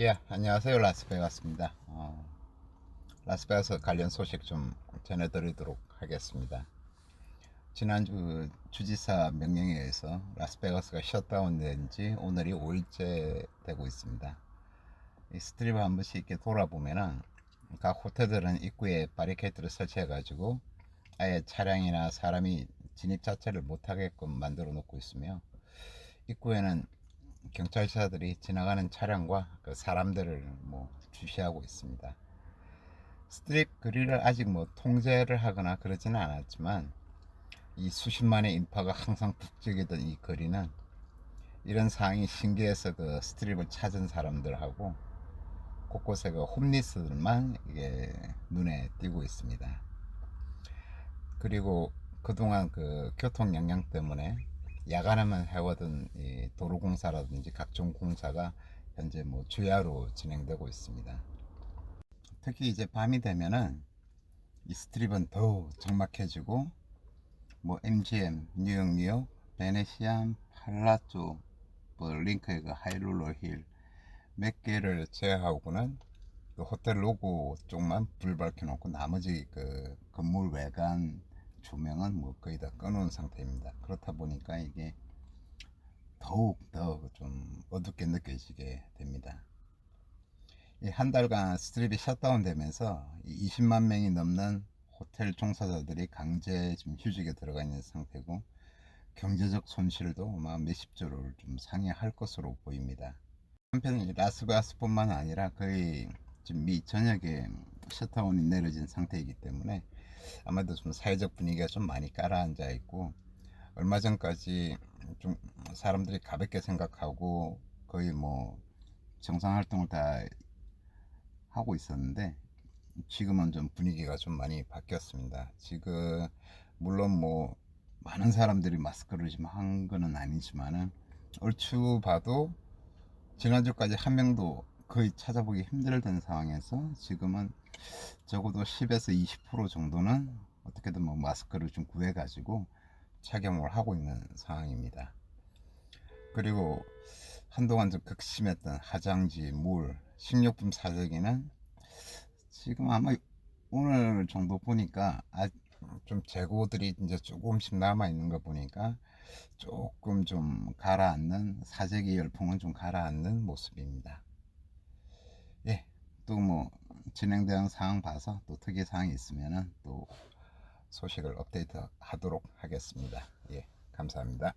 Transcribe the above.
예, 안녕하세요. 라스베가스입니다. 어, 라스베가스 관련 소식 좀 전해드리도록 하겠습니다. 지난주 주지사 명령에 의해서 라스베가스가 셧다운된 지 오늘이 5일째 되고 있습니다. 이 스트립을 한 번씩 이렇게 돌아보면은 각 호텔들은 입구에 바리케이트를 설치해가지고 아예 차량이나 사람이 진입 자체를 못하게끔 만들어 놓고 있으며 입구에는 경찰차들이 지나가는 차량과 그 사람들을 뭐 주시하고 있습니다. 스트립 그릴을 아직 뭐 통제를 하거나 그러지는 않았지만 이 수십만의 인파가 항상 북적이던 이 거리는 이런 상황이 신기해서 그 스트립을 찾은 사람들하고 곳곳에 그 홈리스들만 이게 눈에 띄고 있습니다. 그리고 그동안 그 교통 영향 때문에 야간에만 해오던 이 도로공사라든지 각종 공사가 현재 뭐 주야로 진행되고 있습니다. 특히 이제 밤이 되면은 이 스트립은 더욱 적막해지고 뭐 MGM, 뉴욕 뉴욕, 베네시안, 팔라조, 뭐 링크의 그 하이룰러 힐 몇 개를 제외하고는 그 호텔 로고 쪽만 불 밝혀놓고 나머지 그 건물 외관 조명은 뭐 거의 다 꺼놓은 상태입니다. 그렇다 보니까 이게 더욱 더좀 어둡게 느껴지게 됩니다. 이한 달간 스트립이 셧다운 되면서 20만 명이 넘는 호텔 종사자들이 강제 지금 휴직에 들어가 있는 상태고 경제적 손실도 아마 몇십 조를 좀 상회할 것으로 보입니다. 한편 이 라스베가스뿐만 아니라 거의 지금 미 전역에 셧다운이 내려진 상태이기 때문에 아마도 좀 사회적 분위기가 좀 많이 깔아앉아 있고 얼마 전까지 좀 사람들이 가볍게 생각하고 거의 뭐 정상 활동을 다 하고 있었는데 지금은 좀 분위기가 좀 많이 바뀌었습니다. 지금 물론 뭐 많은 사람들이 마스크를 지금 한 거는 아니지만은 얼추 봐도 지난주까지 한 명도 거의 찾아보기 힘들던 상황에서 지금은 적어도 10에서 20% 정도는 어떻게든 뭐 마스크를 좀 구해 가지고 착용을 하고 있는 상황입니다. 그리고 한동안 좀 극심했던 화장지, 물, 식료품 사재기는 지금 아마 오늘 정도 보니까 아, 좀 재고들이 이제 조금씩 남아 있는 거 보니까 조금 좀 가라앉는 사재기 열풍은 좀 가라앉는 모습입니다. 예, 또뭐 진행되는 상황 봐서 또 특이 사항이 있으면은 또 소식을 업데이트 하도록 하겠습니다. 예, 감사합니다.